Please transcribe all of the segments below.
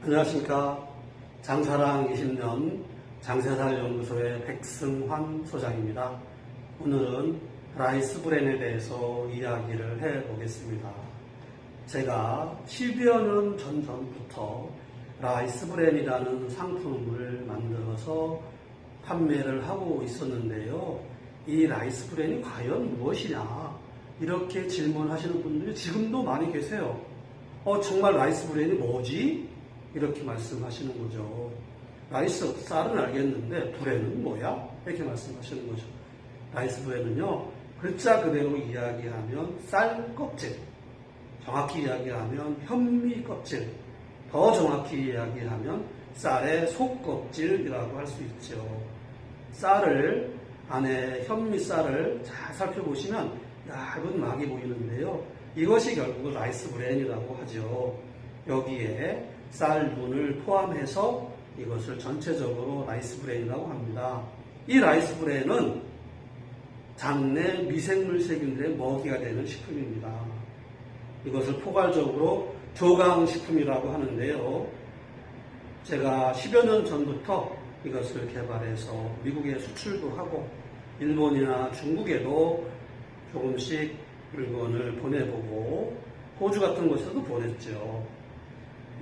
안녕하십니까. 장사랑 20년 장세살 연구소의 백승환 소장입니다. 오늘은 라이스 브랜에 대해서 이야기를 해 보겠습니다. 제가 10여 년전 전부터 라이스 브랜이라는 상품을 만들어서 판매를 하고 있었는데요. 이 라이스 브랜이 과연 무엇이냐? 이렇게 질문하시는 분들이 지금도 많이 계세요. 어, 정말 라이스 브랜이 뭐지? 이렇게 말씀하시는 거죠. 라이스, 쌀은 알겠는데, 브랜은 뭐야? 이렇게 말씀하시는 거죠. 라이스 브랜은요, 글자 그대로 이야기하면 쌀 껍질, 정확히 이야기하면 현미 껍질, 더 정확히 이야기하면 쌀의 속껍질이라고 할 수 있죠. 쌀을, 안에 현미 쌀을 잘 살펴보시면 얇은 막이 보이는데요. 이것이 결국 라이스 브랜이라고 하죠. 여기에 쌀분을 포함해서 이것을 전체적으로 라이스 브랜이라고 합니다. 이 라이스 브랜은 장내 미생물 세균들의 먹이가 되는 식품입니다. 이것을 포괄적으로 조강식품이라고 하는데요. 제가 10여 년 전부터 이것을 개발해서 미국에 수출도 하고 일본이나 중국에도 조금씩 물건을 보내보고 호주 같은 곳에도 보냈죠.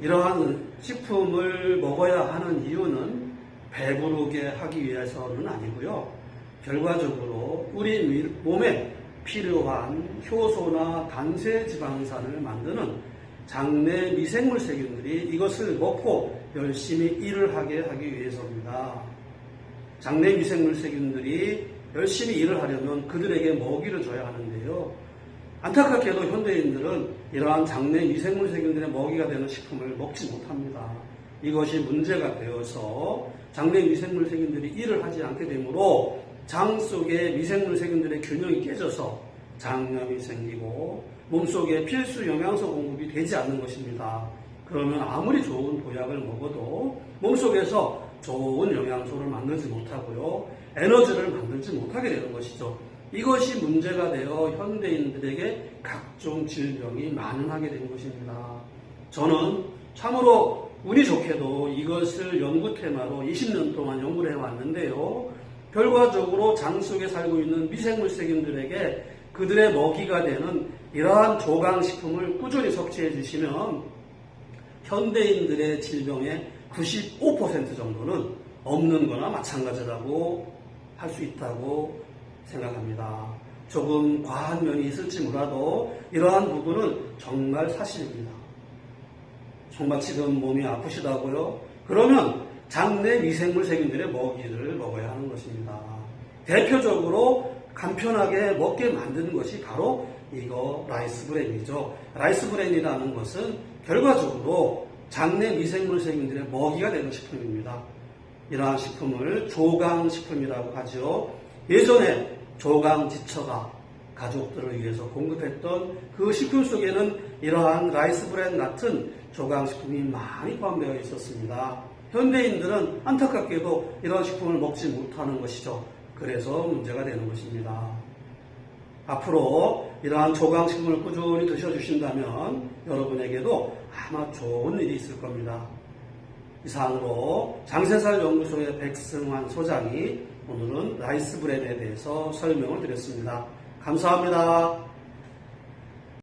이러한 식품을 먹어야 하는 이유는 배부르게 하기 위해서는 아니고요. 결과적으로 우리 미- 몸에 필요한 효소나 단세 지방산을 만드는 장내 미생물 세균들이 이것을 먹고 열심히 일을 하게 하기 위해서입니다. 장내 미생물 세균들이 열심히 일을 하려면 그들에게 먹이를 줘야 하는데요. 안타깝게도 현대인들은 이러한 장내 미생물 세균들의 먹이가 되는 식품을 먹지 못합니다. 이것이 문제가 되어서 장내 미생물 세균들이 일을 하지 않게 되므로 장 속의 미생물 세균들의 균형이 깨져서 장염이 생기고 몸속에 필수 영양소 공급이 되지 않는 것입니다. 그러면 아무리 좋은 보약을 먹어도 몸속에서 좋은 영양소를 만들지 못하고요. 에너지를 만들지 못하게 되는 것이죠. 이것이 문제가 되어 현대인들에게 각종 질병이 만연하게 된 것입니다. 저는 참으로 운이 좋게도 이것을 연구 테마로 20년 동안 연구를 해왔는데요. 결과적으로 장 속에 살고 있는 미생물 세균들에게 그들의 먹이가 되는 이러한 조강식품을 꾸준히 섭취해 주시면 현대인들의 질병의 95% 정도는 없는 거나 마찬가지라고 할 수 있다고 생각합니다. 조금 과한 면이 있을지 몰라도 이러한 부분은 정말 사실입니다. 정말 지금 몸이 아프시다고요? 그러면 장내 미생물 세균들의 먹이를 먹어야 하는 것입니다. 대표적으로 간편하게 먹게 만드는 것이 바로 이거 라이스 브랜이죠. 라이스 브랜이라는 것은 결과적으로 장내 미생물 세균들의 먹이가 되는 식품입니다. 이러한 식품을 조강식품이라고 하죠. 예전에 조강 지처가 가족들을 위해서 공급했던 그 식품 속에는 이러한 라이스 브랜 같은 조강식품이 많이 포함되어 있었습니다. 현대인들은 안타깝게도 이러한 식품을 먹지 못하는 것이죠. 그래서 문제가 되는 것입니다. 앞으로 이러한 조강식품을 꾸준히 드셔주신다면 여러분에게도 아마 좋은 일이 있을 겁니다. 이상으로 장세살 연구소의 백승환 소장이 오늘은 라이스 브랜에 대해서 설명을 드렸습니다. 감사합니다.